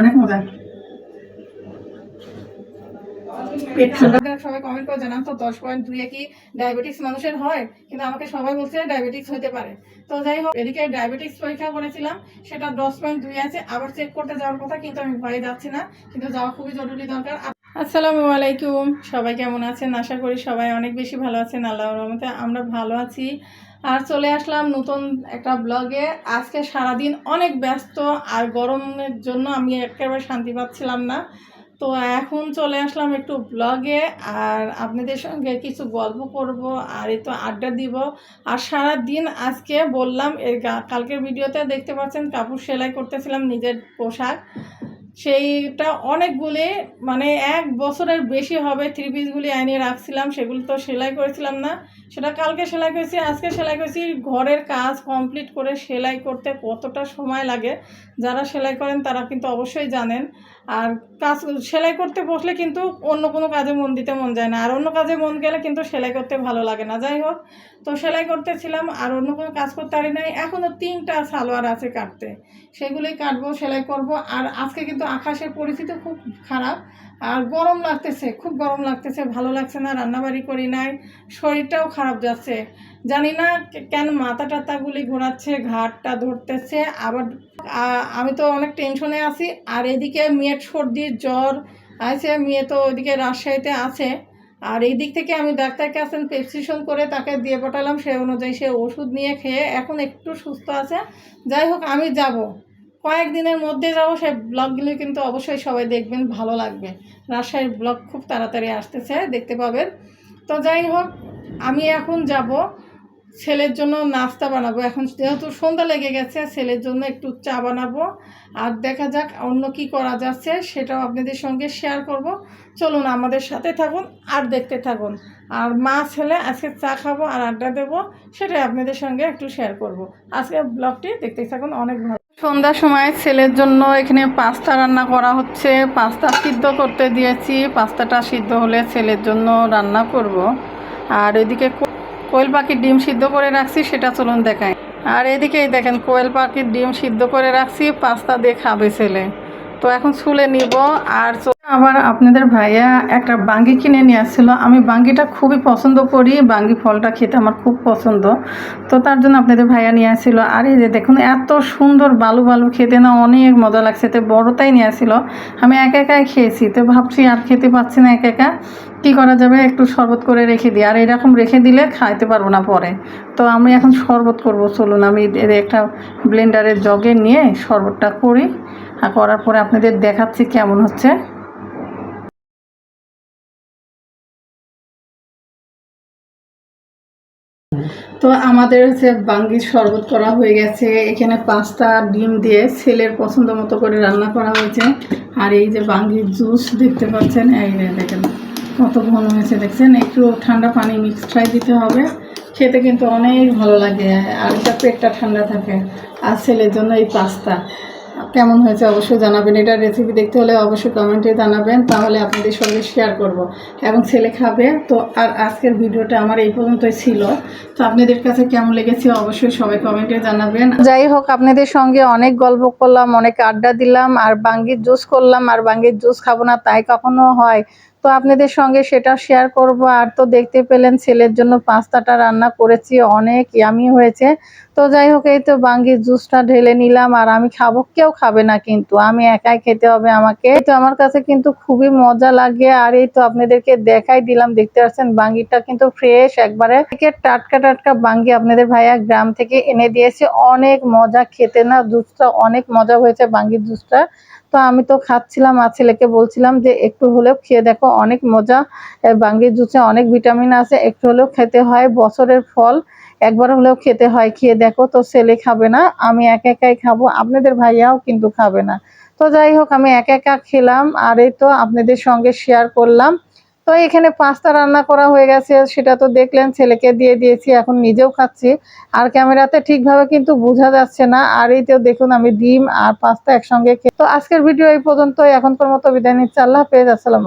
অনেক মজা। সবাই কমেন্ট করে তো, দশ পয়েন্ট কি ডায়াবেটিস মানুষের হয়? কিন্তু আমাকে সবাই বলছে ডায়াবেটিস পারে। তো যাই হোক, এদিকে ডায়াবেটিস পরীক্ষা করেছিলাম, সেটা দশ পয়েন্ট দুই আছে, আবার চেক করতে যাওয়ার কথা, কিন্তু আমি ভয়ে যাচ্ছি না, কিন্তু যাওয়া খুবই জরুরি দরকার। আসসালামু আলাইকুম, সবাই কেমন আছেন? আশা করি সবাই অনেক বেশি ভালো আছেন, আল্লাহর রহমতে আমরা ভালো আছি। আর চলে আসলাম নতুন একটা ব্লগে আজকে সারাদিন অনেক ব্যস্ত আর গরমের জন্য আমি একেবারে শান্তি পাচ্ছিলাম না। তো এখন চলে আসলাম একটু ব্লগে আর আপনাদের সঙ্গে কিছু গল্প করব আর এই তো আড্ডা দিব। আর সারা দিন আজকে বললাম, এর কালকের ভিডিওতে দেখতে পাচ্ছেন কাপড় সেলাই করতেছিলাম নিজের পোশাক। সেইটা অনেকগুলি মানে এক বছরের বেশি হবে থ্রি পিসগুলি আনিয়ে রাখছিলাম, সেগুলো তো সেলাই করেছিলাম না। সেটা কালকে সেলাই করেছি, আজকে সেলাই করেছি, ঘরের কাজ কমপ্লিট করে সেলাই করতে কতটা সময় লাগে? যারা সেলাই করেন তারা কিন্তু অবশ্যই জানেন। আর কাজ, সেলাই করতে বসলে কিন্তু অন্য কোনো কাজে মন দিতে মন যায় না। আর অন্য কাজে মন গেলে কিন্তু সেলাই করতে ভালো লাগে না। যাই হোক, তো সেলাই করতেছিলাম আর অন্য কোনো কাজ করতে পারি নাই। এখনও তিনটা সালোয়ার আছে কাটতে। সেগুলোই কাটবো, সেলাই করব। আর আজকে কিন্তু আকাশের পরিস্থিতি খুব খারাপ। আর গরম লাগতেছে, খুব গরম লাগতেছে, ভালো লাগছে না, রান্নাবাড়ি করি নাই, শরীরটাও খারাপ যাচ্ছে। জানি না কেন মাথা টাতাগুলি ঘোরাচ্ছে ঘাটটা ধরতেছে, আবার আমি তো অনেক টেনশনে আছি, আর এদিকে মেয়ের সর্দি জ্বর আছে, মেয়ে তো ওইদিকে রাজশাহীতে আছে। আর এই দিক থেকে আমি ডাক্তারকে আসেন প্রেসক্রিপশন করে তাকে দিয়ে পাঠালাম, সে অনুযায়ী সে ওষুধ নিয়ে খেয়ে এখন একটু সুস্থ আছে। যাই হোক, আমি যাব। কয়েকদিনের মধ্যে যাব সেই ব্লগগুলো কিন্তু অবশ্যই সবাই দেখবেন, ভালো লাগবে। রাজশাহীর ব্লগ খুব তাড়াতাড়ি আসতেছে, দেখতে পাবেন। তো যাই হোক, আমি এখন যাব। ছেলের জন্য নাস্তা বানাবো। এখন যেহেতু সন্ধ্যা লেগে গেছে, ছেলের জন্য একটু চা বানাবো। আর দেখা যাক অন্য কি করা যাচ্ছে, সেটাও আপনাদের সঙ্গে শেয়ার করব। চলুন আমাদের সাথে থাকুন আর দেখতে থাকুন। আর মা, ছেলে, আজকে চা খাব আর আড্ডা দেবো, সেটাই আপনাদের সঙ্গে একটু শেয়ার করব। আজকে ব্লগটি দেখতে থাকুন, অনেক ভালো। সন্ধ্যার সময় ছেলের জন্য এখানে পাস্তা রান্না করা হচ্ছে। পাস্তা সিদ্ধ করতে দিয়েছি। পাস্তাটা সিদ্ধ হলে ছেলের জন্য রান্না করব। আর এদিকে কোয়েল পাখির ডিম সিদ্ধ করে রাখছি, সেটা চলুন দেখায় আর এদিকেই দেখেন, কোয়েল পাখির ডিম সিদ্ধ করে রাখছি, পাস্তা দিয়ে খাবে ছেলে। তো এখন স্কুলে নিব আর আবার আপনাদের ভাইয়া একটা বাঙ্গি কিনে নিয়ে আসছিল। আমি বাঙ্গিটা খুবই পছন্দ করি। বাঙ্গি ফলটা খেতে আমার খুব পছন্দ। তো তার জন্য আপনাদের ভাইয়া নিয়ে আসছিল। আর এই যে দেখুন, এত সুন্দর বালু বালু খেতে না অনেক মজা লাগছে। তো বড়টাই নিয়ে আসছিল। আমি একা একাই খেয়েছি। তো ভাবছি আর খেতে পাচ্ছি না একা একা। কী করা যাবে, একটু শরবত করে রেখে দিই। আর এরকম রেখে দিলে খাইতে পারব না পরে। তো আমি এখন শরবত করব। চলুন, আমি একটা ব্লেন্ডারের জগে নিয়ে শরবতটা করি। আর করার পরে আপনাদের দেখাচ্ছি কেমন হচ্ছে। তো আমাদের হচ্ছে বাঙ্গির শরবত করা হয়ে গেছে। এখানে পাস্তা ডিম দিয়ে ছেলের পছন্দ মতো করে রান্না করা হয়েছে। আর এই যে বাঙ্গির জুস দেখতে পাচ্ছেন, এই দেখেন। কত ঘন হয়েছে দেখছেন? একটু ঠান্ডা পানি মিক্সড দিতে হবে। খেতে কিন্তু অনেক ভালো লাগে। আর এটা পেটটা ঠান্ডা থাকে। আর ছেলের জন্য এই পাস্তা। কেমন হয়েছে অবশ্যই জানাবেন। এটা রেসিপি দেখতে হলে অবশ্যই কমেন্টে জানাবেন। তাহলে আপনাদের সঙ্গে শেয়ার করব। এবং ছেলে খাবে। তো আর আজকের ভিডিওটা আমার এই পর্যন্তই ছিল। তো আপনাদের কাছে কেমন লেগেছে অবশ্যই সবাই কমেন্টে জানাবেন। যাই হোক, আপনাদের সঙ্গে অনেক গল্প করলাম, অনেক আড্ডা দিলাম, আর বাঙ্গির জুস করলাম, আর বাঙ্গির জুস খাব না, তাই কখনো হয়। তো আপনাদের সঙ্গে সেটা শেয়ার করব। আর তো দেখতে পেলেন ছেলের জন্য পাস্তাটা রান্না করেছি, অনেক ইয়ামি হয়েছে। তো যাই হোক, এই তো বাঙ্গির জুসটা ঢেলে নিলাম, আর আমি খাব, কেউ খাবে না কিন্তু, আমি একাই খেতে হবে আমাকে। তো আমার কাছে কিন্তু খুবই মজা লাগে, আর এই তো আপনাদেরকে দেখাই দিলাম, দেখতে পাচ্ছেন বাঙ্গিটা কিন্তু ফ্রেশ একবারে। থেকে টাটকা টাটকা বাঙ্গি আপনাদের ভাইয়া গ্রাম থেকে এনে দিয়েছে, অনেক মজা, খেতে না জুসটা অনেক মজা হয়েছে বাঙ্গির জুসটা তো আমি তো খাচ্ছিলাম, আর ছেলেকে বলছিলাম যে একটু হলেও খেয়ে দেখো, অনেক মজা। বাঙ্গির জুসে অনেক ভিটামিন আছে, একটু হলেও খেতে হয়। বছরের ফল একবার হলেও খেতে হয়, খেয়ে দেখো। তো ছেলে খাবে না, আমি একা একাই খাব। আপনাদের ভাইয়াও কিন্তু খাবে না। তো যাই হোক, আমি একা একা খেলাম, আর এই তো আপনাদের সঙ্গে শেয়ার করলাম। তো এখানে পাস্তা রান্না করা হয়ে গেছে, সেটা তো দেখলেন, ছেলেকে দিয়ে দিয়েছি, এখন নিজেও খাচ্ছি। আর ক্যামেরাতে ঠিকভাবে কিন্তু বোঝা যাচ্ছে না, আর এই তো দেখুন আমি ডিম আর পাস্তা একসঙ্গে খেয়ে তো আজকের ভিডিও এই পর্যন্ত এখনকার মতো বিদায় নিচ্ছি, আল্লাহ হাফেজ, আসসালাম